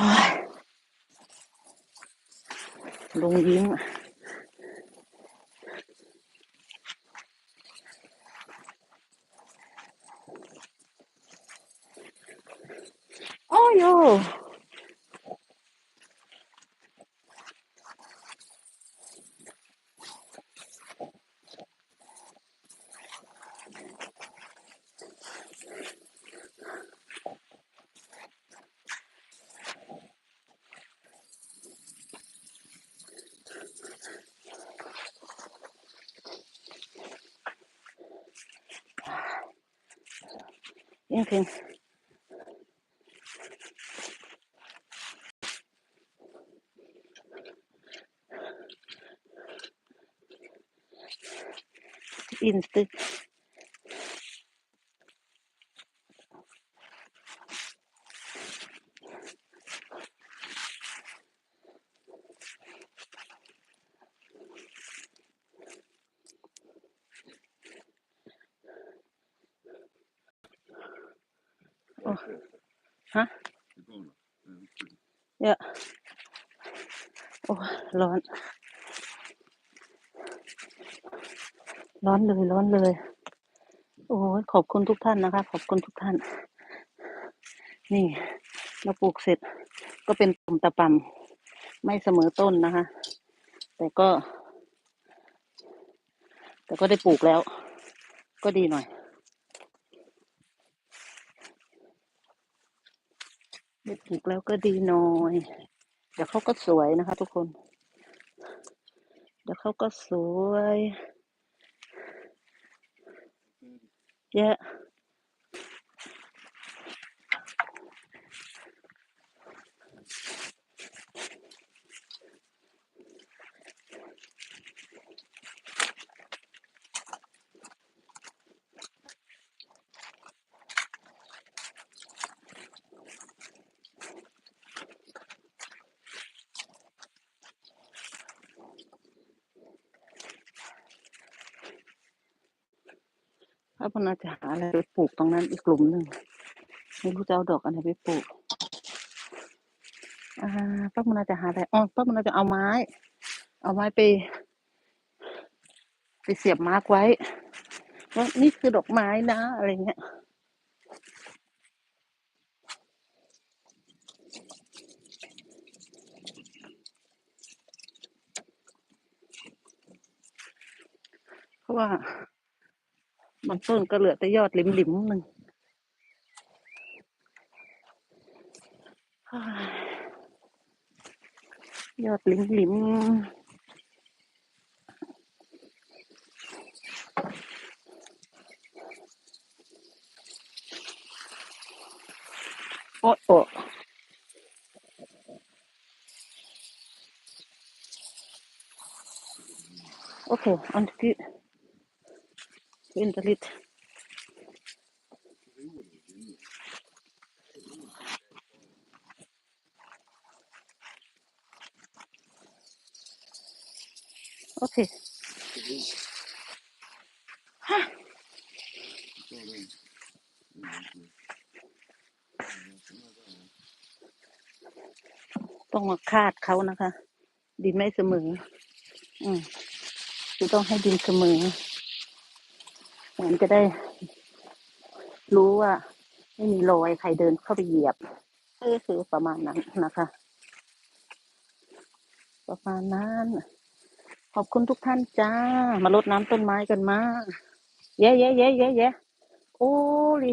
ฮ้ยลุงยิ้มโอ้ โยยิ่งเพนอินสตึกโอ้ ฮะเยอะโอ้ร้อน ร้อนเลยร้อนเลย โอ้ขอบคุณทุกท่านนะคะ ขอบคุณทุกท่าน นี่เราปลูกเสร็จก็เป็นตุ่มตะปำไม่เสมอต้นนะคะ แต่ก็ แต่ก็ได้ปลูกแล้ว ก็ดีหน่อย ได้ปลูกแล้วก็ดีหน่อย เดี๋ยวเขาก็สวยนะคะ ทุกคน เดี๋ยวเขาก็สวยเยอะ ถ้าพนาจะหาอะไรไปปลูกตรงนั้นอีกกลุ่มหนึ่งไม่รู้จะเอาดอกอะไรไปปลูก อ่าป้ามนาจะหาอะไรอ๋อป้ามนาจะเอาไม้ เอาไม้ไป ไปเสียบมาร์กไว้ว่านี่คือดอกไม้นะอะไรเงี้ยเพราะว่า บางต้นก็เหลือแต่ยอดหลิมๆหนึ่งอ้ายอดหลิมๆโอ้โอ้โอเคอันที่ อินเตอร์ลิตโอเคต้องมาคาดเขานะคะ ดินไม่เสมอ อืมคือต้องให้ดินเสมอ มือนจะได้ รู้ว่า ไม่มีรอยใครเดินเข้าไปเหยียบก็คือประมาณนั้นนะคะ ประมาณนั้นขอบคุณทุกท่านจ้า มารดน้ำต้นไม้กันมา เย้เย้เย้เย้เย้โอ้ย